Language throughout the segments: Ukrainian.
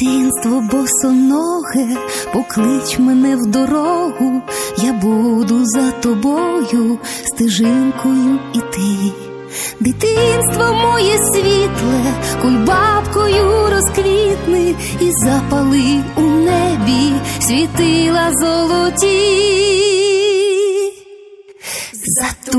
Дитинство босоноге, поклич мене в дорогу, я буду за тобою стежинкою іти. Дитинство моє світле, кульбабкою розквітни і запали у небі світила золоті. За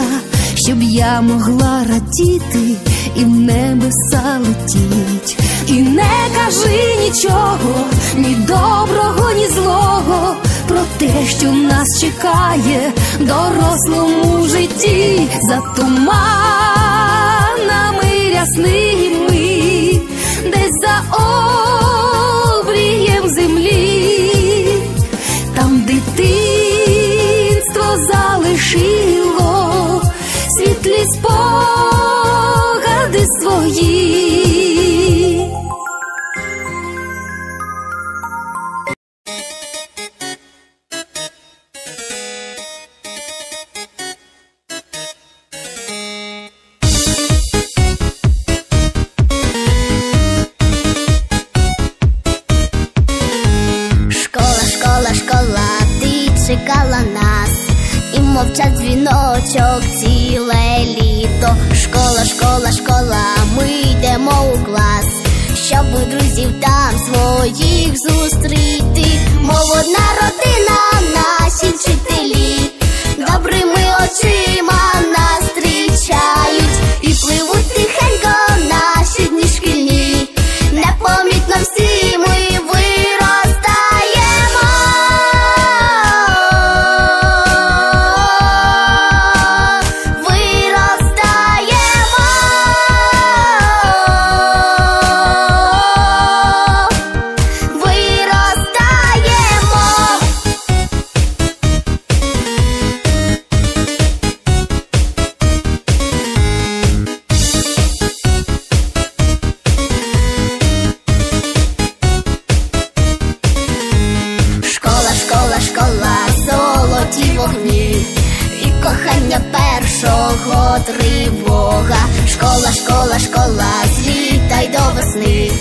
вітрила, щоб я могла радіти і в небеса летіть. І не кажи нічого, ні доброго, ні злого, про те, що нас чекає в дорослому житті, за туманами мовчать дзвіночок ціле літо. Школа, школа, школа, ми йдемо у клас, щоб друзів там своїх зустріти. Першого тривога. Школа, школа, школа, злітай до весни,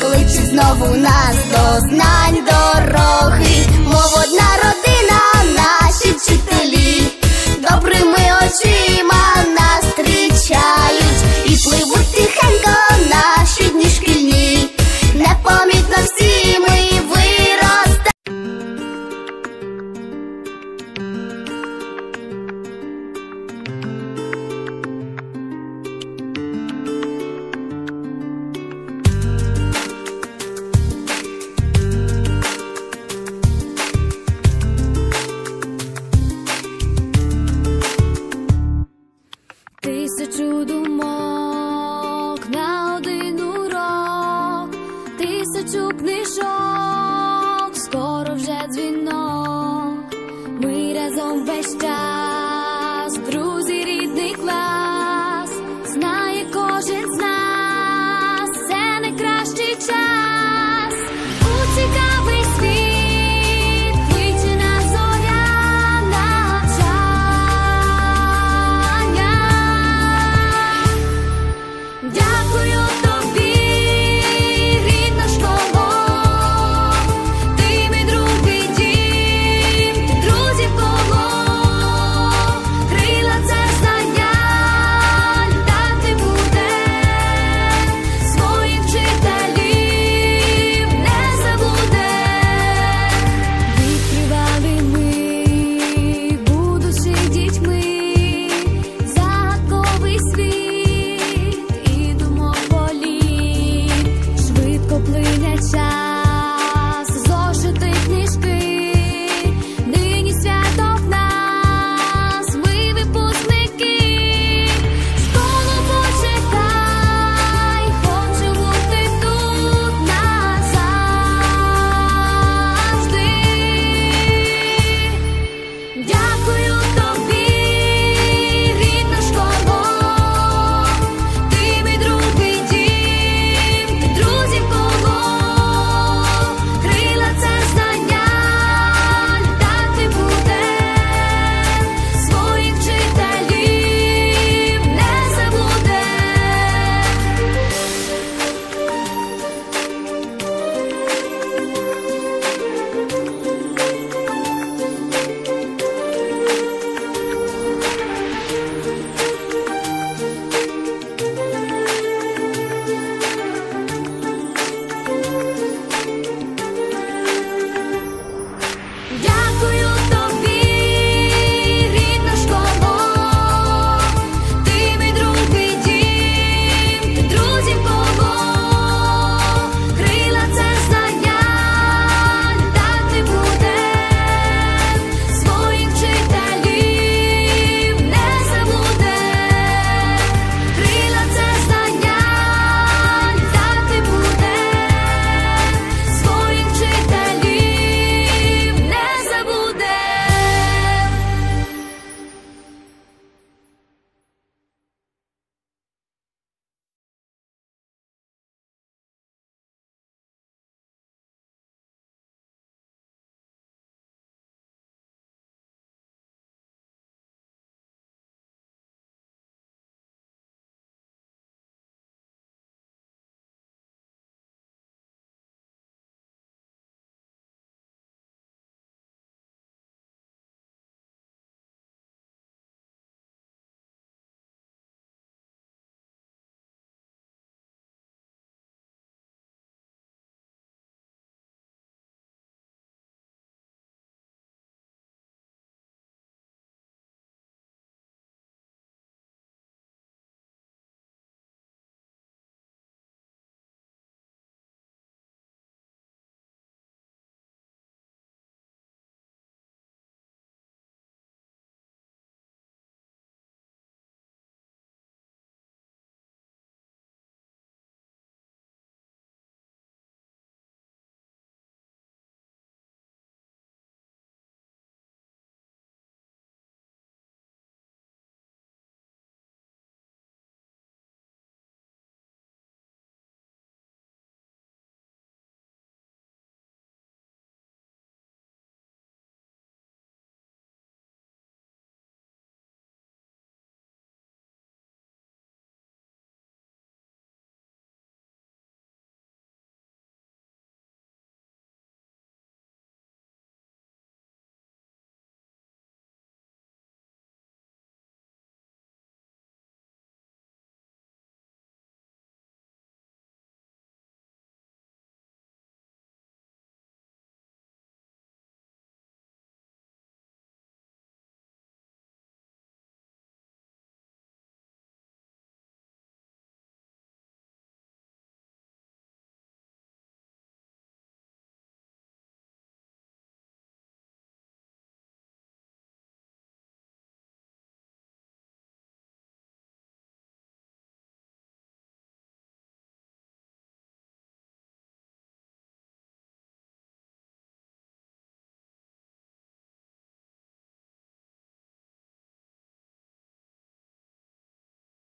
кличе знову нас до знань дороги. Мов одна родина, наші вчителі, добрими очима se.